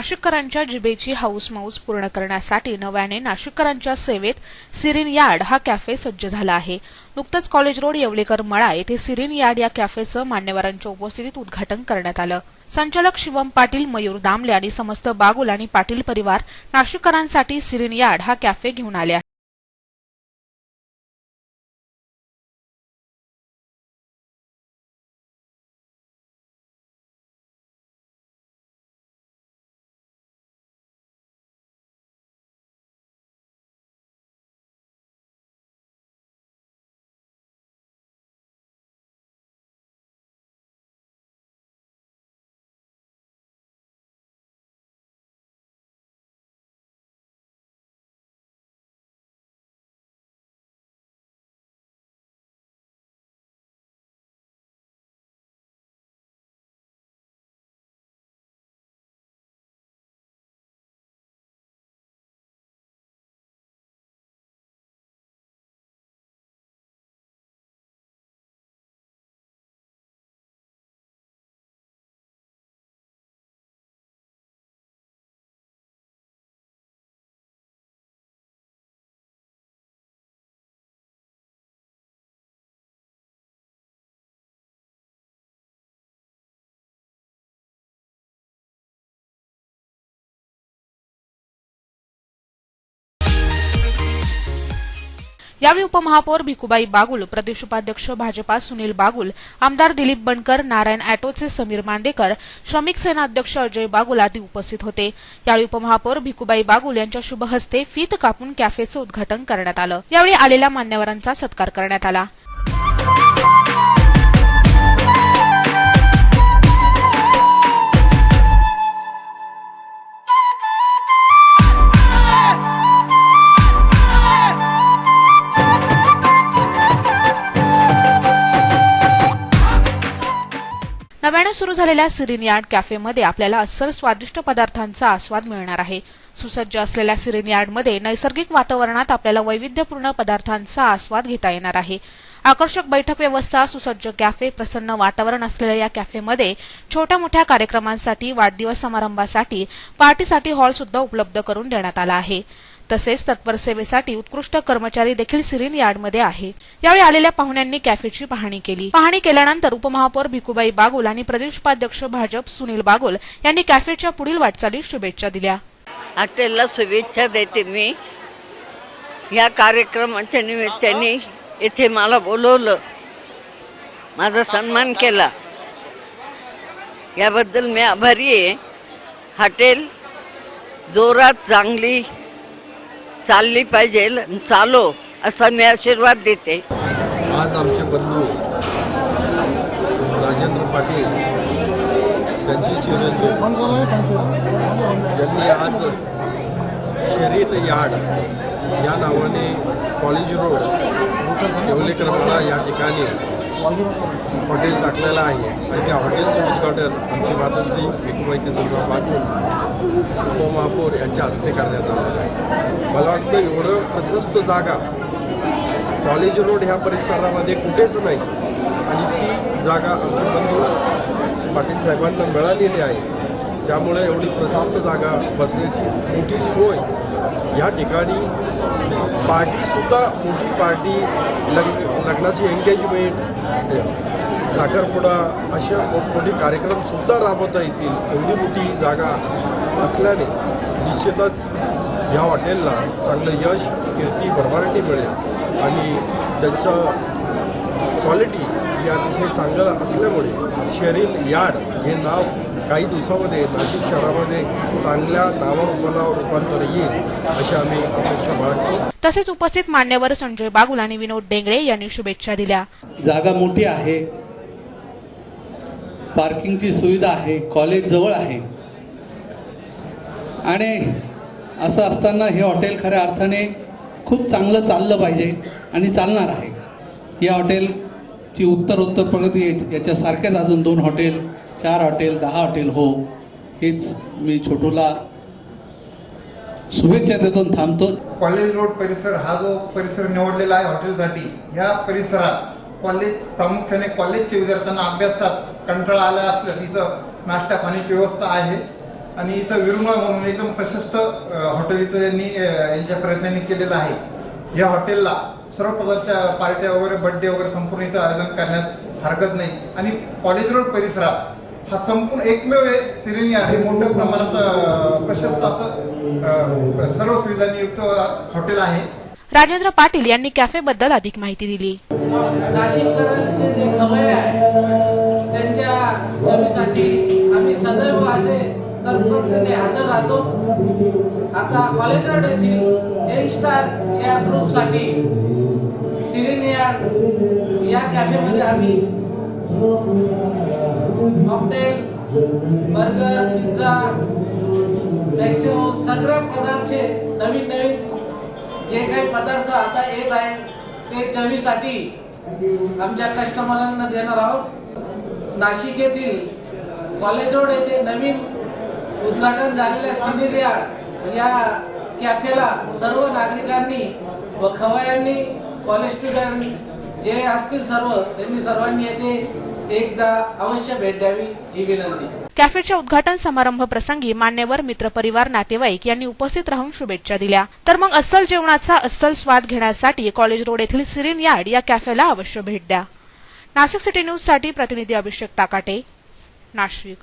नाशिककरांच्या जिबेची house Mouse पूर्ण करण्यासाठी नव्याने नाशिककरांच्या सेवेत सिरीन यार्ड हा कॅफे सज्ज झाला आहे. नुकतंच कॉलेज रोड येवलेकर मळा येथे सिरीन यार्ड या कॅफेचं मान्यवरांच्या उपस्थितीत उद्घाटन करण्यात आलं. संचालक शिवम पाटील मयूर दामले आणि समस्त बागुल आणि पाटील परिवार नाशिककरांसाठी सिरीन यार्ड हा कॅफे घेऊन आले यावेळी उपमहापौर भिकुबाई बागुल प्रदेश उपाध्यक्ष भाजपा सुनील बागुल आमदार दिलीप बनकर नारायण ॲटोचे समीर मांदेकर श्रमिक सेना अध्यक्ष अजय बागुल आदी उपस्थित होते. यावेळी उपमहापौर भिकुबाई बागुल यांच्या शुभहस्ते फीत कापून कॅफेचं उद्घाटन करण्यात आलं. यावेळी आलेल्या मान्यवरांचा सत्कार करण्यात आला. नव्याने सुरू झालेल्या सिरिन यार्ड कॅफेमध्ये आपल्याला अस्सल स्वादिष्ट पदार्थांचा आस्वाद मिळणार आहे. सुसज्ज असलेल्या सिरिन यार्डमध्ये नैसर्गिक वातावरणात आपल्याला वैविध्यपूर्ण पदार्थांचा आस्वाद घेता येणार आहे. आकर्षक बैठक व्यवस्था सुसज्ज कॅफे प्रसन्न वातावरण असलेल्या या कॅफेमध्ये छोट्या मोठ्या कार्यक्रमांसाठी वाढदिवस समारंभासाठी पार्टीसाठी हॉल सुद्धा उपलब्ध करून देण्यात आला आहे. तसेच तत्पर सेवेसाठी उत्कृष्ट कर्मचारी देखील सिरीन यार्डमध्ये आहे. यावेळी आलेल्या पाहुण्यांनी कॅफेची पाहणी केली. पाहणी केल्यानंतर उपमहापौर भिकुबाई बागुल आणि प्रदेश उपाध्यक्ष भाजप सुनील बागुल यांनी कॅफेच्या पुढील वाटचालीस शुभेच्छा दिल्या. हॉटेलला शुभेच्छा देते मी. या कार्यक्रमाच्या निमित्ताने येथे मला बोलवलं. माझा सन्मान केला. याबद्दल मी आभारी आहे. हॉटेल जोरात चांगली चालली पाहिजे. चालो असा मी आशीर्वाद देते. आज आमचे बंधू राजेंद्र पाटील त्यांची चिरंजीव यांनी आज शरीर यार्ड या नावाने कॉलेज रोड येवलेकर या ठिकाणी हॉटेल टाकलेलं आहे. आणि त्या हॉटेलचं उद्घाटन आमची मातोश्री भिकुबाई किसनराव पाटील उपमहापौर यांच्या हस्ते करण्यात आलेलं आहे. मला वाटतं एवढं प्रशस्त जागा कॉलेज रोड ह्या परिसरामध्ये कुठेच नाही. आणि ती जागा आमचे बंधू पाटील साहेबांना मिळालेली आहे. त्यामुळे एवढी प्रशस्त जागा बसण्याची मोठी सोय या ठिकाणी पार्टीसुद्धा मोठी पार्टी लग लग्नाची एंगेजमेंट साखरपुडा अशा मोठमोठे कार्यक्रमसुद्धा राबवता येतील. एवढी मोठी जागा असल्याने निश्चितच या हॉटेलला चांगलं यश कीर्ती भरभराटी मिळेल आणि त्यांचं क्वालिटी हे अतिशय चांगलं असल्यामुळे शेरीन यार्ड हे नाव काही दिवसामध्ये नाशिक शहरामध्ये चांगल्या नावारूपाला रूपांतर येईल अशी आम्ही अपेक्षा बाळगतो. तसेच उपस्थित मान्यवर संजय बागुल आणि विनोद डेंगळे यांनी शुभेच्छा दिल्या. जागा मोठी आहे. पार्किंगची सुविधा आहे. कॉलेज जवळ आहे. आणि असं असताना हे हॉटेल खऱ्या अर्थाने खूप चांगलं चाललं पाहिजे आणि चालणार आहे. या हॉटेलची उत्तर उत्तर प्रगती याच्यासारख्याच अजून दोन हॉटेल चार हॉटेल दहा हॉटेल हो हेच मी छोटूला शुभेच्छा देतो थांबतो. कॉलेज रोड परिसर हा जो परिसर निवडलेला आहे हॉटेलसाठी ह्या परिसरात कॉलेज प्रामुख्याने कॉलेजच्या विद्यार्थ्यांना अभ्यासात कंटाळा आला असलं तिचं नाश्ता पाण्याची व्यवस्था आहे. आणि इथं विरुमा म्हणून एकदम प्रशस्त हॉटेल इथं यांनी अ, यांच्या प्रयत्नांनी केलेलं आहे. या हॉटेलला सर्व प्रकारच्या पार्ट्या वगैरे बड्डे वगैरे संपूर्ण इथं आयोजन करण्यात हरकत नाही. आणि कॉलेज रोड परिसरात हा संपूर्ण एकमेव सिरिनी आहे. मोठ्या प्रमाणात प्रशस्त असं सर्व सुविधांनी युक्त हॉटेल आहे. राजेंद्र पाटील यांनी कॅफेबद्दल अधिक माहिती दिली. नाशिककरांचे जे खवय्ये आहे त्यांच्या चवीसाठी तत्परतेने हजर राहतो. आता कॉलेज रोड येथील एम स्टार या ग्रुपसाठी सिरिनिया या कॅफेमध्ये आम्ही मॉकटेल बर्गर पिझ्झा मॅक्सिमम सगळ्या पदार्थचे नवीन नवीन जे काही पदार्थ आता येत आहे ते चवीसाठी आमच्या कस्टमरांना देणार आहोत. नाशिक येथील कॉलेज रोड येथे नवीन उद्घाटन झालेल्या सिनेरिया या कॅफेला सर्व नागरिकांनी व खवयांनी कॉलेज स्टुडंट जे असतील सर्व त्यांनी सर्वांनी येथे एकदा अवश्य भेट द्यावी ही विनंती. कॅफेच्या उद्घाटन समारंभ प्रसंगी मान्यवर मित्रपरिवार नातेवाईक यांनी उपस्थित राहून शुभेच्छा दिल्या. तर मग अस्सल जेवणाचा अस्सल स्वाद घेण्यासाठी कॉलेज रोड येथील सिरिन यार्ड या कॅफेला अवश्य भेट द्या. नाशिक सिटी न्यूजसाठी प्रतिनिधी अभिषेक ताकाटे नाशिक.